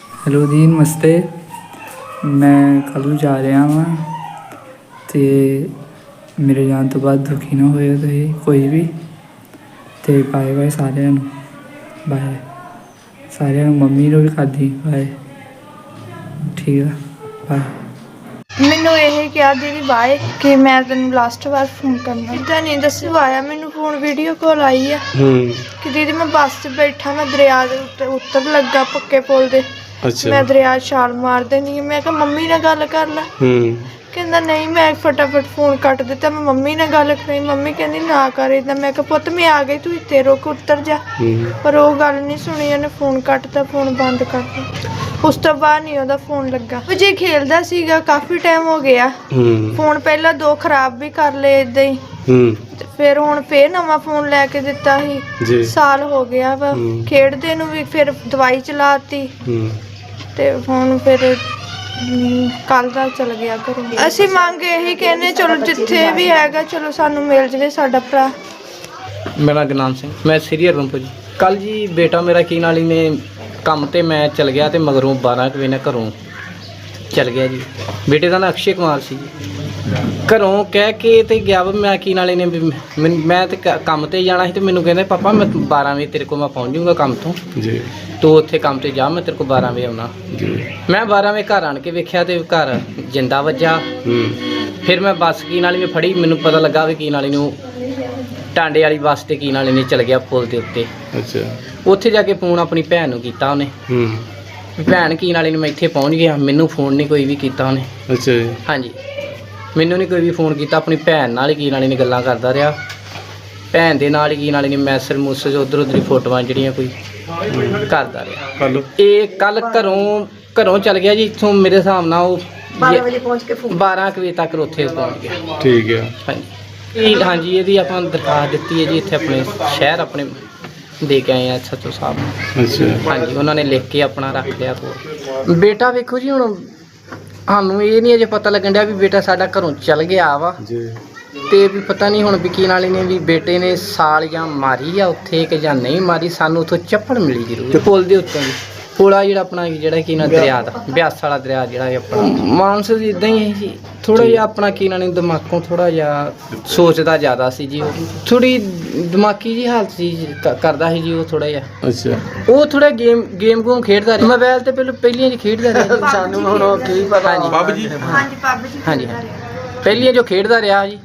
Hello ਜੀ ਨਮਸਤੇ। ਮੈਂ ਕੱਲ੍ਹ ਨੂੰ ਜਾ ਰਿਹਾ ਹਾਂ ਤੇ ਮੇਰੇ ਜਾਣ ਤੋਂ ਬਾਅਦ ਦੁਖੀ ਨਾ ਹੋਇਓ ਤੁਸੀਂ ਕੋਈ ਵੀ। ਤੇ ਬਾਏ ਬਾਏ ਸਾਰਿਆਂ ਨੂੰ। ਬਾਏ ਸਾਰਿਆਂ ਨੂੰ ਮੰਮੀ ਨੂੰ ਵੀ ਖਾਦੀ ਬਾਏ ਠੀਕ ਆ। ਬਾਏ ਮੈਨੂੰ ਇਹ ਕਿਹਾ ਦੀਦੀ ਬਾਏ ਕਿ ਮੈਂ ਤੈਨੂੰ ਲਾਸਟ ਵਾਰ ਫੋਨ ਕਰਨਾ। ਤਾਂ ਨਹੀਂ ਦੱਸਵਾਇਆ ਮੈਨੂੰ ਫੋਨ ਵੀਡੀਓ ਕਾਲ ਆਈ ਆ। ਹੂੰ। ਕਿ ਦੀਦੀ ਮੈਂ ਬੱਸ 'ਚ ਬੈਠਾ ਮੈਂ ਦਰਿਆ ਦੇ ਉੱਤੇ ਉੱਤਰ ਲੱਗਾ ਪੱਕੇ ਪੁਲ ਦੇ। ਮੈਂ ਅੱਛਾ ਦਰਿਆ 'ਚ ਛਾਲ ਮਾਰ ਦੇਣੀ ਆ। ਮੈਂ ਕਿਹਾ ਮੰਮੀ ਨਾਲ ਗੱਲ ਕਰ ਲੈ। ਹੂੰ। ਕਹਿੰਦਾ ਨਹੀਂ ਮੈਂ ਫਟਾਫਟ ਫੋਨ ਕੱਟ ਦਿੱਤਾ। ਮੈਂ ਮੰਮੀ ਨਾਲ ਗੱਲ ਕਰੀ। ਮੰਮੀ ਕਹਿੰਦੀ ਨਾ ਕਰ ਏਦਾਂ। ਮੈਂ ਕਿਹਾ ਪੁੱਤ ਮੈਂ ਆ ਗਈ। ਤੂੰ ਇੱਥੇ ਰੁਕ ਉੱਤਰ ਜਾ। ਹੂੰ। ਪਰ ਉਹ ਗੱਲ ਨਹੀਂ ਸੁਣੀ। ਉਹਨੇ ਫੋਨ ਕੱਟਤਾ ਫੋਨ ਬੰਦ ਕਰਤਾ ਉਸ ਤੋਂ ਬਾਅਦ ਨਹੀਂ ਉਹਦਾ ਫੋਨ ਲੱਗਾ। ਉਹ ਜੇ ਖੇਲਦਾ ਸੀਗਾ ਕਾਫੀ ਟਾਈਮ ਹੋ ਗਿਆ। ਹੂੰ। ਫੋਨ ਪਹਿਲਾਂ ਦੋ ਖਰਾਬ ਵੀ ਕਰ ਲਏ ਇਦਾਂ ਹੀ। ਹੂੰ। ਤੇ ਫਿਰ ਹੁਣ ਫੇਰ ਨਵਾਂ ਫੋਨ ਲੈ ਕੇ ਦਿੱਤਾ ਸੀ। ਜੀ। ਸਾਲ ਹੋ ਗਿਆ ਵਾ। ਹੂੰ। ਖੇਡਦੇ ਨੂੰ ਵੀ ਫਿਰ ਦਵਾਈ ਚਲਾਤੀ ਹੂੰ। ਤੇ ਹੁਣ ਫਿਰ ਕੱਲ ਦਾ ਚਲ ਗਿਆ ਘਰੋਂ। ਅਸੀਂ ਮੰਗ ਇਹੀ ਕਹਿੰਦੇ ਚਲੋ ਜਿੱਥੇ ਵੀ ਹੈਗਾ ਚਲੋ ਸਾਨੂੰ ਮਿਲ ਜਵੇ ਸਾਡਾ ਭਰਾ। ਮੇਰਾ ਗੁਰਨਾਮ ਸਿੰਘ ਮੈਂ ਸ੍ਰੀ ਹਰਮਨਪੁਰ ਜੀ। ਕੱਲ ਜੀ ਬੇਟਾ ਮੇਰਾ ਕੀ ਨਾਲ ਹੀ ਨੇ ਕੰਮ ਤੇ ਮੈਂ ਚਲ ਗਿਆ ਤੇ ਮਗਰੋਂ 12 ਕੁ ਵਜੇ ਘਰੋਂ ਚਲ ਗਿਆ ਜੀ। ਬੇਟੇ ਦਾ ਨਾਂ ਅਕਸ਼ੇ ਕੁਮਾਰ ਸੀ ਜੀ। ਘਰੋਂ ਕਹਿ ਕੇ ਤੇ ਗਿਆ ਵਾ ਮੈਂ ਕੀ ਨਾਲੇ ਨੇ ਵੀ ਮੈਂ ਤੇ ਕ- ਕੰਮ ਤੇ ਜਾਣਾ ਸੀ ਤੇ ਮੈਨੂੰ ਕਹਿੰਦੇ ਪਾਪਾ ਮੈਂ 12 ਵਜੇ ਤੇਰੇ ਕੋਲ ਮੈਂ ਪਹੁੰਚ ਜਾਊਂਗਾ ਕੰਮ ਤੋਂ। ਜੀ। ਤੂੰ ਉੱਥੇ ਕੰਮ ਤੇ ਜਾ ਮੈਂ ਤੇਰੇ ਕੋਲ 12 ਵਜੇ ਆਉਣਾ। ਜੀ। ਮੈਂ 12 ਵਜੇ ਘਰ ਆਣ ਕੇ ਵੇਖਿਆ ਤੇ ਘਰ ਜਿੰਦਾ ਵੱਜਾ। ਹੂੰ। ਫਿਰ ਮੈਂ ਬੱਸ ਕੀ ਨਾਲੀ ਨੇ ਫੜੀ ਮੈਨੂੰ ਪਤਾ ਲੱਗਾ ਵੀ ਕੀ ਨਾਲੀ ਨੂੰ ਟਾਂਡੇ ਵਾਲੀ ਬੱਸ ਤੇ ਕੀ ਨਾਲੀ ਨੇ ਚਲ ਗਿਆ ਪੁਲ ਦੇ ਉੱਤੇ। ਅੱਛਾ। ਉੱਥੇ ਜਾ ਕੇ ਫੋਨ ਆਪਣੀ ਭੈਣ ਨੂੰ ਕੀਤਾ ਉਹਨੇ। ਹੂੰ। ਭੈਣ ਕੀ ਨਾਲੇ ਨੂੰ ਮੈਂ ਇੱਥੇ ਪਹੁੰਚ ਗਿਆ ਮੈਨੂੰ ਫੋਨ ਨਹੀਂ ਕੋਈ ਵੀ ਕੀਤਾ ਉਹਨੇ। ਅੱਛਾ ਜੀ। ਹਾਂਜੀ। ਮੈਨੂੰ ਨਹੀਂ ਕੋਈ ਵੀ ਫੋਨ ਕੀਤਾ ਆਪਣੀ ਭੈਣ ਨਾਲ ਹੀ ਕੀ ਨਾਲੇ ਨੇ ਗੱਲਾਂ ਕਰਦਾ ਰਿਹਾ। ਭੈਣ ਦੇ ਨਾਲ ਹੀ ਕੀ ਨਾਲੇ ਨੇ ਮੈਸੇਜ ਮੂਸੇਜ ਉਧਰ ਉਧਰ ਫੋਟੋਆਂ ਜਿਹੜੀਆਂ ਕੋਈ ਕਰਦਾ ਰਿਹਾ। ਕੱਲ ਇਹ ਕੱਲ ਘਰੋਂ ਘਰੋਂ ਚਲ ਗਿਆ ਜੀ ਇੱਥੋਂ ਮੇਰੇ ਹਿਸਾਬ ਨਾਲ ਉਹ 12 ਵਜੇ ਪਹੁੰਚ ਕੇ 12 ਕੁ ਵਜੇ ਤੱਕ ਉੱਥੇ ਪਹੁੰਚ ਗਿਆ। ਠੀਕ ਹੈ ਹਾਂਜੀ। ਇਹ ਹਾਂਜੀ ਇਹਦੀ ਆਪਾਂ ਦਰਖਾਸਤ ਦਿੱਤੀ ਹੈ ਜੀ ਇੱਥੇ ਆਪਣੇ ਸ਼ਹਿਰ ਆਪਣੇ ਦੇ ਕੇ ਆਏ ਆ ਸੱਚੋ ਸਾਹਿਬ ਨੂੰ। ਅੱਛਾ। ਹਾਂਜੀ ਉਹਨਾਂ ਨੇ ਲਿਖ ਕੇ ਆਪਣਾ ਰੱਖ ਲਿਆ ਕੋਲ ਬੇਟਾ ਵੇਖੋ ਜੀ ਹੁਣ ਸਾਨੂੰ ਇਹ ਨਹੀਂ ਅਜੇ ਪਤਾ ਲੱਗਣ ਡਿਆ ਵੀ ਬੇਟਾ ਸਾਡਾ ਘਰੋਂ ਚਲ ਗਿਆ ਵਾ। ਜੀ। ਤੇ ਵੀ ਪਤਾ ਨਹੀਂ ਹੁਣ ਵਕੀਲ ਵਾਲੇ ਨੇ ਵੀ ਬੇਟੇ ਨੇ ਸਾਲ ਜਾਂ ਮਾਰੀ ਆ ਉੱਥੇ ਕਿ ਜਾਂ ਨਹੀਂ ਮਾਰੀ ਸਾਨੂੰ ਉੱਥੋਂ ਚੱਪੜ ਮਿਲੀ ਜ਼ਰੂਰ। ਪੁਲ ਦੇ ਉੱਤੋਂ ਜੀ। ਪੁਲਾ ਜਿਹੜਾ ਆਪਣਾ ਜਿਹੜਾ ਕੀ ਨਾ ਦਰਿਆ ਦਾ ਬਿਆਸ ਵਾਲਾ ਦਰਿਆ ਜਿਹੜਾ ਇਹ ਆਪਣਾ। ਮਾਨਸ ਜੀ ਇਦਾਂ ਹੀ ਹੈ ਜੀ। ਥੋੜਾ ਜਿਹਾ ਆਪਣਾ ਕੀ ਨਾ ਨਹੀਂ ਦਿਮਾਗੋਂ ਥੋੜਾ ਜਿਹਾ ਸੋਚਦਾ ਜ਼ਿਆਦਾ ਸੀ ਜੀ। ਉਹ ਥੋੜੀ ਦਿਮਾਗੀ ਜੀ ਹਾਲਤ ਸੀ ਜੀ, ਕ- ਕਰਦਾ ਸੀ ਜੀ ਉਹ ਥੋੜਾ ਜਿਹਾ। ਅੱਛਾ। ਉਹ ਥੋੜਾ ਗੇਮ ਗੇਮ ਗੂਮ ਖੇਡਦਾ ਰਿਹਾ। ਮੋਬਾਈਲ ਤੇ ਪਹਿਲਾਂ ਪਹਿਲੀਆਂ ਜੀ ਖੇਡਦਾ ਰਿਹਾ। ਸਾਨੂੰ ਹੁਣ ਕੀ ਪਤਾ। ਹਾਂਜੀ। ਬਾਬੂ ਜੀ ਹਾਂਜੀ ਪਹਿਲੀਆਂ ਜੋ ਖੇਡਦਾ ਰਿਹਾ ਜੀ।